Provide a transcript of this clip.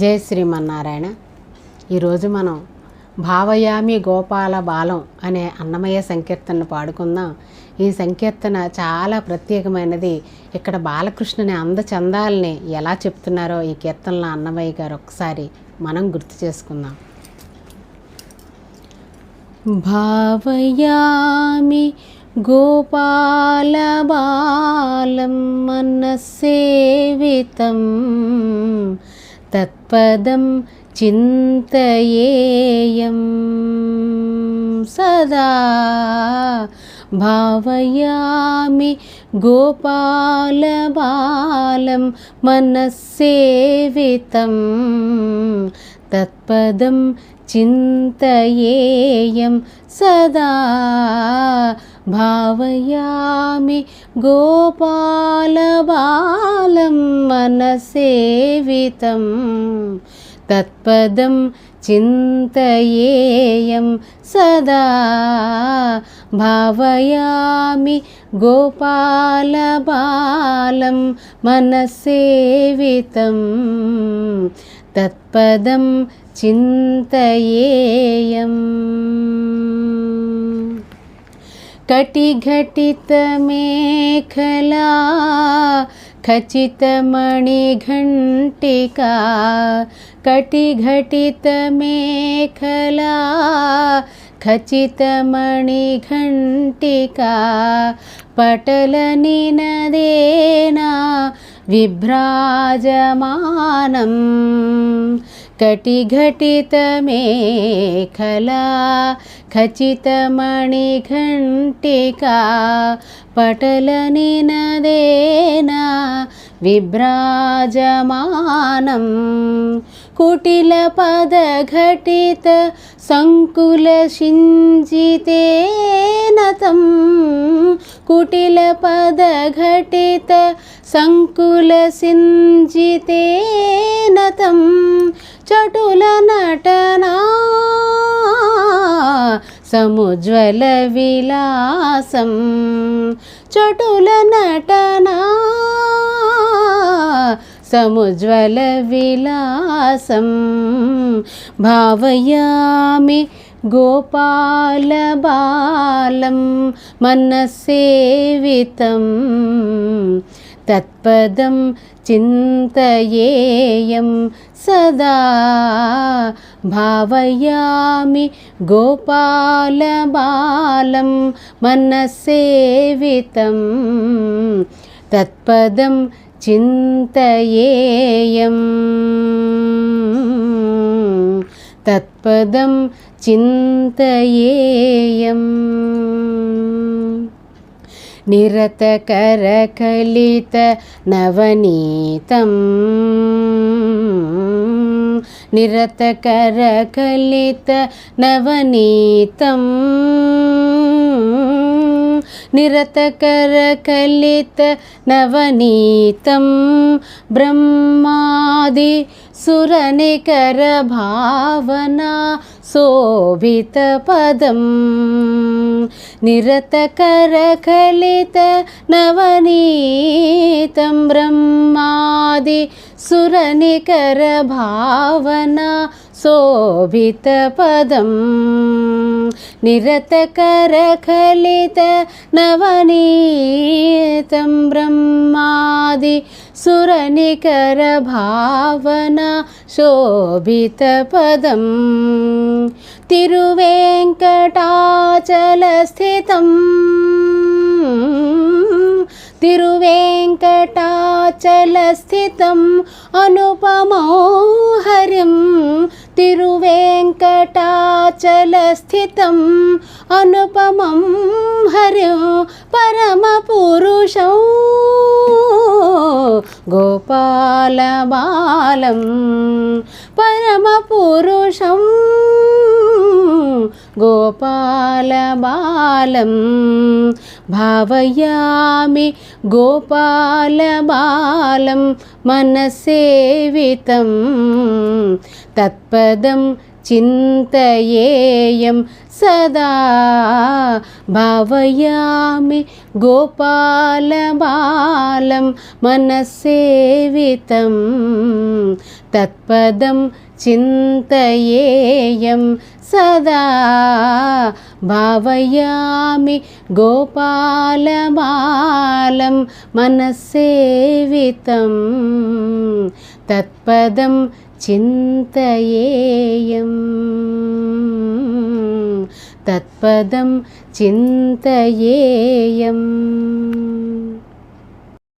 జయ శ్రీమన్నారాయణ. ఈరోజు మనం భావయామి గోపాల బాలం అనే అన్నమయ్య సంకీర్తనను పాడుకుందాం. ఈ సంకీర్తన చాలా ప్రత్యేకమైనది. ఇక్కడ బాలకృష్ణుని అందచందాలని ఎలా చెప్తున్నారో ఈ కీర్తనలో అన్నమయ్య గారు ఒకసారి మనం గుర్తు చేసుకుందాం. భావయామి గోపాలబాలం మనసేవితం తత్పదం చింతయేయం. సదా భావయామి గోపాలబాలం మనసేవితం తత్పదం చింతయేయం. సదా భావయామి గోపాలబాలం మనసేవితం. తత్పదం చింతయేయం సదా. భావయామి గోపాలబాలం మనసేవితం. తత్పదం చింతయేయం. कटिघटितमेखला खचितमणिघण्टिका कटिघटितमेखला खचितमणिघण्टिका पटलनिनदेना विभ्राजमानम् कटिघटितमेखला खचितमणिघण्टिका पटलनिनदेना विभ्राजमानं कुटिलपदघटित सङ्कुलशिञ्जितेन तं कुटिलपदघटित सङ्कुलसिञ्जितेन तं చటుల నటనా సముజ్వల విలాసం. చటుల నటనా సముజ్వల విలాసం. భావయామి గోపాల గోపాలబాలం మనసేవితం तत्पदं चिन्तयेयं सदा भावयामि गोपालबालं मनसेवितं तत्पदं चिन्तयेयं तत्पदं चिन्तयेयम् निरतकरकलितनवनीतम् निरतकरकलितनवनीतम् निरतकरकलितनवनीतं ब्रह्मादि सुरनिकरभावना शोभितपदं निरतकरकलित नवनीतं ब्रह्मादि सुरनिकरभावना शोभितपदं निरतकरखलित नवनीतं ब्रह्मादि सुरनिकरभावना शोभितपदं तिरुवेङ्कटाचलस्थितं तिरुवेङ्कटाचलस्थितम् अनुपमो हरिं तिरुवेङ्कटाचलस्थितम् अनुपमं हरिं परमपुरुषौ గోపాల బాలం పరమ పురుషం. గోపాల బాలం భావయామి గోపాల బాలం మనసేవితం तत्पदं चिन्तयेयं सदा भावयामि गोपालबालं मनसेवितं तत्पदं चिन्तयेयं सदा भावयामि गोपालबालं मनसेवितं तत्पदं చింతయేయం. తత్పదం చింతయేయం.